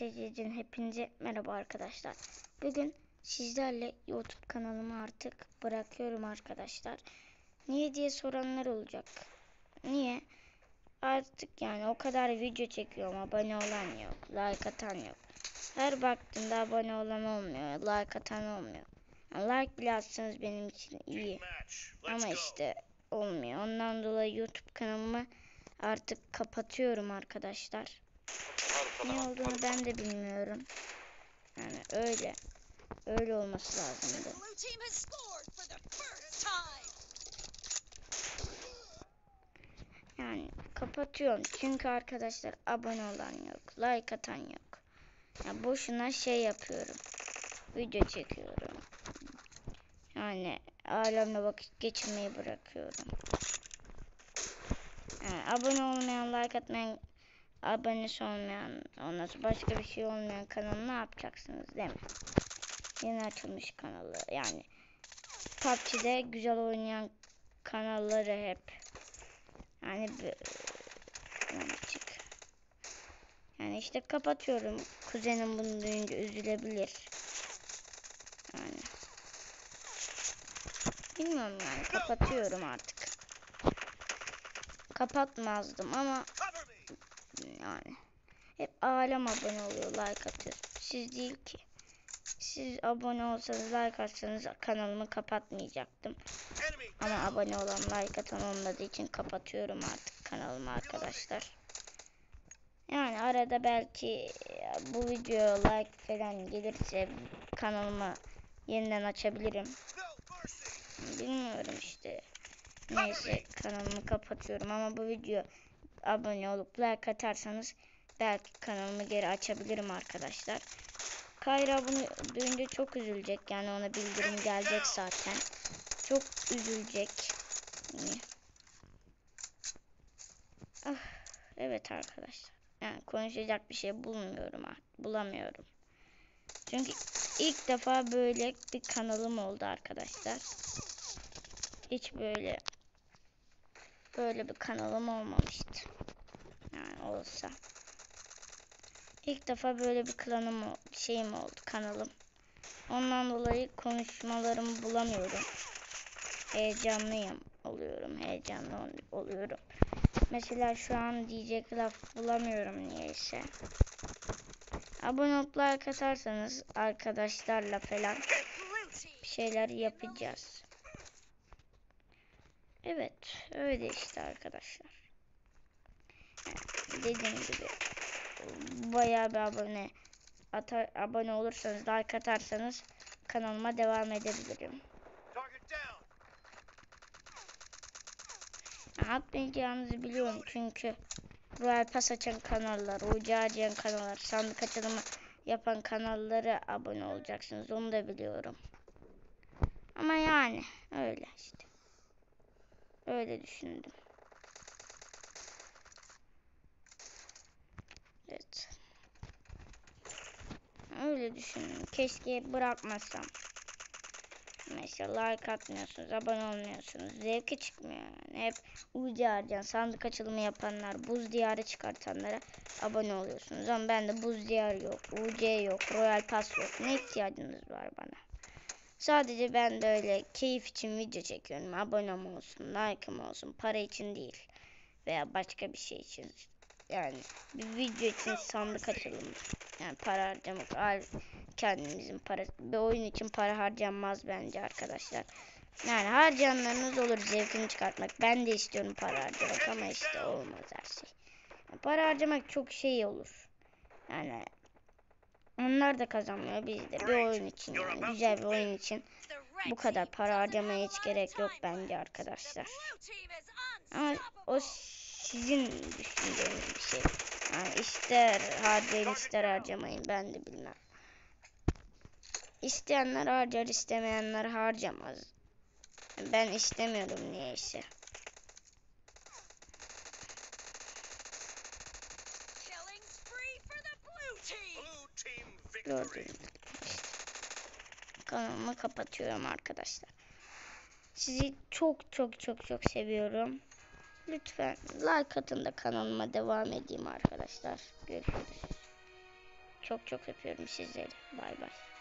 için hepinize merhaba arkadaşlar. Bugün sizlerle YouTube kanalımı artık bırakıyorum arkadaşlar. Niye diye soranlar olacak. Niye? Artık yani o kadar video çekiyorum abone olan yok, like atan yok. Her baktığımda abone olan olmuyor, like atan olmuyor. Like bile atsanız benim için iyi. Ama işte olmuyor. Ondan dolayı YouTube kanalımı artık kapatıyorum arkadaşlar. Ne olduğunu ben de bilmiyorum. Yani öyle. Öyle olması lazımdı. Yani kapatıyorum. Çünkü arkadaşlar abone olan yok. Like atan yok. Yani boşuna şey yapıyorum. Video çekiyorum. Yani alemle vakit geçirmeyi bırakıyorum. Yani abone olmayan, like atmayan, abonesi olmayan, ondan sonra başka bir şey olmayan kanalı ne yapacaksınız değil mi? Yeni açılmış kanalı yani PUBG'de güzel oynayan kanalları hep yani. Yani işte kapatıyorum. Kuzenim bunu duyunca üzülebilir. Yani bilmiyorum yani kapatıyorum artık. Kapatmazdım ama yani hep alem abone oluyor like atıyor. Siz değil ki. Siz abone olsanız like atsanız kanalımı kapatmayacaktım. Ama abone olan like atan olmadığı için kapatıyorum artık kanalımı arkadaşlar. Yani arada belki e, bu video like falan gelirse kanalımı yeniden açabilirim. Bilmiyorum işte. Neyse kanalımı kapatıyorum ama bu video abone olup like atarsanız belki kanalımı geri açabilirim arkadaşlar. Kayra bunu duyunca çok üzülecek yani ona bildirim gelecek zaten. Çok üzülecek. Ah, evet arkadaşlar. Yani konuşacak bir şey bulmuyorum artık. Bulamıyorum. Çünkü ilk defa böyle bir kanalım oldu arkadaşlar. Hiç böyle böyle bir kanalım olmamıştı. Yani olsa. İlk defa böyle bir klanım şeyim oldu kanalım. Ondan dolayı konuşmalarımı bulamıyorum. Heyecanlıyım oluyorum. Heyecanlı ol- oluyorum. Mesela şu an diyecek laf bulamıyorum niyeyse. Abone olup like atarsanız arkadaşlarla falan bir şeyler yapacağız. Evet, öyle işte arkadaşlar. Yani dediğim gibi bayağı bir abone atar, abone olursanız, like atarsanız kanalıma devam edebilirim. Yani atmayacağınızı biliyorum çünkü Royal Pass açan kanallar, ucu harcayan kanallar, sandık açılımı yapan kanallara abone olacaksınız. Onu da biliyorum. Ama yani öyle işte. Öyle düşündüm. Evet. Öyle düşündüm. Keşke bırakmasam. Mesela like atmıyorsunuz, abone olmuyorsunuz. Zevki çıkmıyor yani. Hep ucu harcayan, sandık açılımı yapanlar, buz diyarı çıkartanlara abone oluyorsunuz. Ama bende buz diyarı yok, UC yok, Royal Pass yok. Ne ihtiyacınız var bana? Sadece ben de öyle keyif için video çekiyorum. Abonem olsun, like'ım olsun, para için değil. Veya başka bir şey için. Yani bir video için sandık açalım. Yani para harcamak, kendimizin parası. Bir oyun için para harcanmaz bence arkadaşlar. Yani harcayanlarınız olur zevkini çıkartmak. Ben de istiyorum para harcamak ama işte olmaz her şey. Yani para harcamak çok şey olur. Yani onlar da kazanmıyor biz de bir oyun için yani güzel bir oyun için bu kadar para harcamaya hiç gerek yok bence arkadaşlar. Ama o sizin düşündüğünüz bir şey. Yani ister harcayın ister harcamayın ben de bilmem. İsteyenler harcar istemeyenler harcamaz. Ben istemiyorum niyeyse. Gibi işte. Kanalımı kapatıyorum arkadaşlar. Sizi çok çok çok çok seviyorum. Lütfen like atın da kanalıma devam edeyim arkadaşlar. Görüşürüz. Çok çok öpüyorum sizleri. Bay bay.